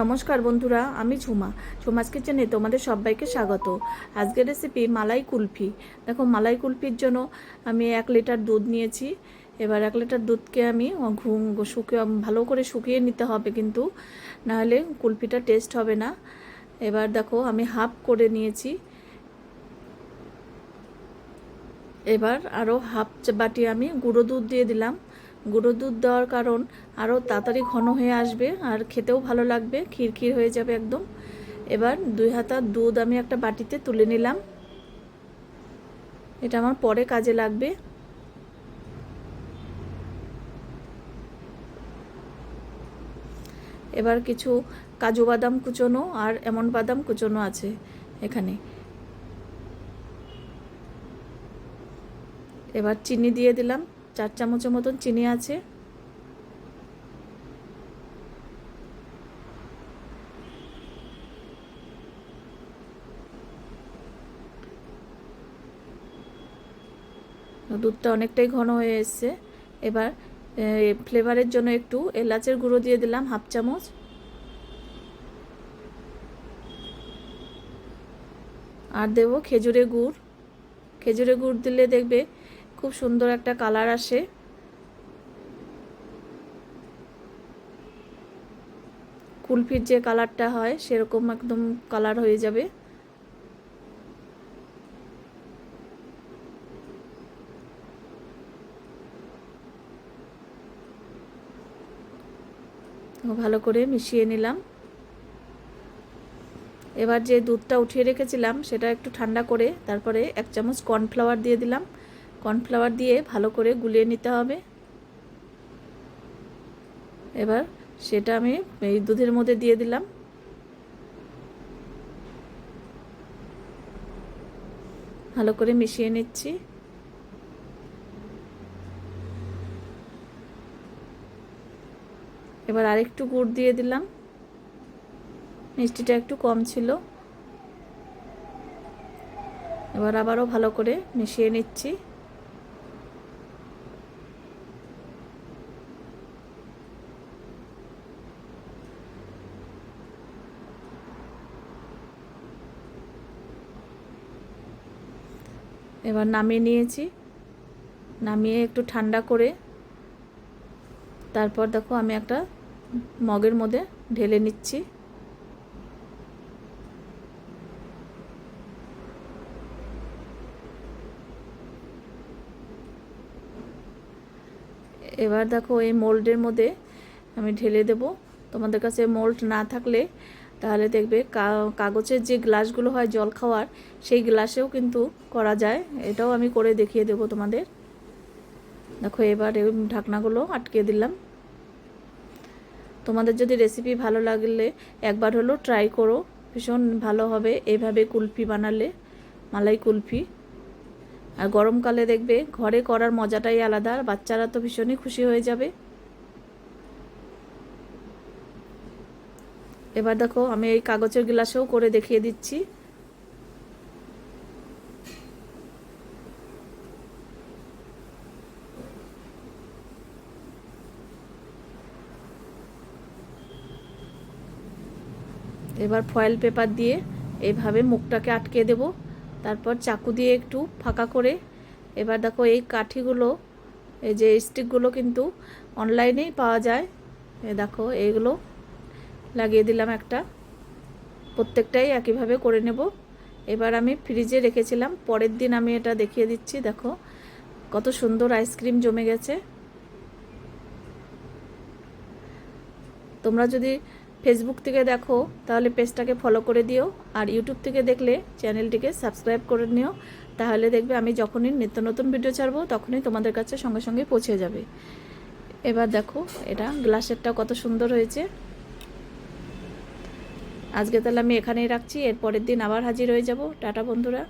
নমস্কার বন্ধুরা, আমি ঝুমা। ঝুমাস কিচেনে তোমাদের সবাইকে স্বাগত। আজকের রেসিপি মালাই কুলফি। দেখো, মালাই কুলফির জন্য আমি এক লিটার দুধ নিয়েছি। এবার এক লিটার দুধকে আমি ঘুম শুকিয়ে, ভালো করে শুকিয়ে নিতে হবে কিন্তু, নাহলে কুলফিটা টেস্ট হবে না। এবার দেখো, আমি হাফ করে নিয়েছি। এবার আরও হাফ বাটি আমি গুঁড়ো দুধ দিয়ে দিলাম। গুঁড়ো দুধ দেওয়ার কারণ আরও তাড়াতাড়ি ঘন হয়ে আসবে আর খেতেও ভালো লাগবে খিরখির হয়ে যাবে একদম। এবার দুই হাতা দুধ আমি একটা বাটিতে তুলে নিলাম। এটা আমার পরে কাজে লাগবে। এবার কিছু কাজু বাদাম কুচোনো আর এমন বাদাম কুচোনো আছে এখানে। এবার চিনি দিয়ে দিলাম। চার চামচের মতন চিনি আছে। দুধটা অনেকটাই ঘন হয়ে এসছে। এবার ফ্লেভারের জন্য একটু এলাচের গুঁড়ো দিয়ে দিলাম, হাফ চামচ। আর দেবো খেজুরে গুড়। খেজুরে গুড় দিলে দেখবে খুব সুন্দর একটা কালার আসে। কুলফির যে কালারটা হয়, সেরকম একদম কালার হয়ে যাবে। ভালো করে মিশিয়ে নিলাম। এবার যে দুধটা উঠিয়ে রেখেছিলাম, সেটা একটু ঠান্ডা করে, তারপরে এক চামচ কর্নফ্লাওয়ার দিয়ে দিলাম। কর্নফ্লাওয়ার দিয়ে ভালো করে গুলিয়ে নিতে হবে। এবার সেটা আমি এই দুধের মধ্যে দিয়ে দিলাম। ভালো করে মিশিয়ে নিচ্ছি। এবার আরেকটু গুড় দিয়ে দিলাম। মিষ্টিটা একটু কম ছিল। এবার আবারও ভালো করে মিশিয়ে নিচ্ছি। এবার নামিয়ে নিয়েছি। নামিয়ে একটু ঠান্ডা করে তারপর দেখো আমি একটা মগের মধ্যে ঢেলে নিচ্ছি। এবার দেখো এই মোল্ডের মধ্যে আমি ঢেলে দেব। তোমাদের কাছে মোল্ড না থাকলে তাহলে দেখবে কাগজের যে গ্লাসগুলো হয় জল খাওয়ার, সেই গ্লাসেও কিন্তু করা যায়। এটাও আমি করে দেখিয়ে দেব তোমাদের। দেখো এবার ঢাকনাগুলো আটকে দিলাম। তোমাদের যদি রেসিপি ভালো লাগলে একবার হলো ট্রাই করো। ভীষণ ভালো হবে এভাবে কুলফি বানালে, মালাই কুলফি। আর গরমকালে দেখবে ঘরে করার মজাটাই আলাদা, আর বাচ্চারা তো ভীষণই খুশি হয়ে যাবে। এবার দেখো আমি এই কাগজের গ্লাসেও করে দেখিয়ে দিচ্ছি। এবার ফয়েল পেপার দিয়ে এইভাবে মুখটাকে আটকে দেব। তারপর চাকু দিয়ে একটু ফাঁকা করে। এবার দেখো এই কাঠিগুলো, এই যে স্টিকগুলো কিন্তু অনলাইনেই পাওয়া যায়। এ দেখো এইগুলো লাগিয়ে দিলাম একটা। প্রত্যেকটাই একইভাবে করে নেব। এবার আমি ফ্রিজে রেখেছিলাম। পরের দিন আমি এটা দেখিয়ে দিচ্ছি, দেখো। কত সুন্দর আইসক্রিম জমে গেছে। তোমরা যদি ফেসবুক থেকে দেখো, তাহলে পেজটাকে ফলো করে দিও। আর ইউটিউব থেকে দেখলে চ্যানেলটিকে সাবস্ক্রাইব করে নিও। তাহলে দেখবে আমি যখনই নিত্য নতুন ভিডিও ছাড়বো, তখনই তোমাদের কাছে সঙ্গে সঙ্গে পৌঁছে যাবে। এবার দেখো, এটা গ্লাসেরটা কত সুন্দর হয়েছে। আজকে তাহলে আমি এখানেই রাখছি এর পরের দিন আবার হাজির হয়ে যাব। টাটা বন্ধুরা।